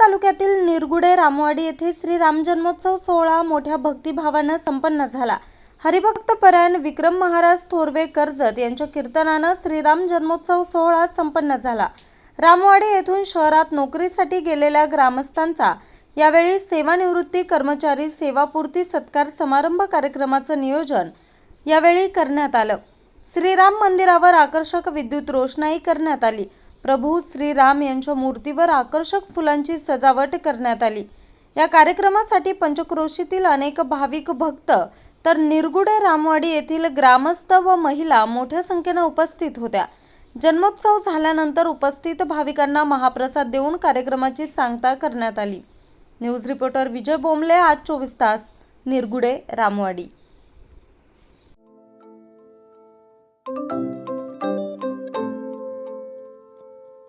तालुक्यातील निरगुडे रामवाडी येथे श्री राम जन्मोत्सव सोहळा मोठ्या भक्तिभावानं संपन्न झाला. हरिभक्त परायण विक्रम महाराज थोरवे कर्जत यांच्या कीर्तनानं श्रीराम जन्मोत्सव सोहळा संपन्न झाला. रामवाडी येथून शहरात नोकरीसाठी गेलेल्या ग्रामस्थांचा यावेळी सेवानिवृत्ती कर्मचारी सेवापूर्ती सत्कार समारंभ कार्यक्रमाचं नियोजन यावेळी करण्यात आलं. श्रीराम मंदिरावर आकर्षक विद्युत रोषणाई करण्यात आली. प्रभू श्रीराम यांच्या मूर्तीवर आकर्षक फुलांची सजावट करण्यात आली. या कार्यक्रमासाठी पंचक्रोशीतील अनेक भाविक भक्त तर निरगुडे रामवाडी येथील ग्रामस्थ व महिला मोठ्या संख्येनं उपस्थित होत्या. जन्मोत्सव झाल्यानंतर उपस्थित भाविकांना महाप्रसाद देऊन कार्यक्रमाची सांगता करण्यात आली. न्यूज रिपोर्टर विजय बोंबले आज चोवीस तास निरगुडे रामवाडी.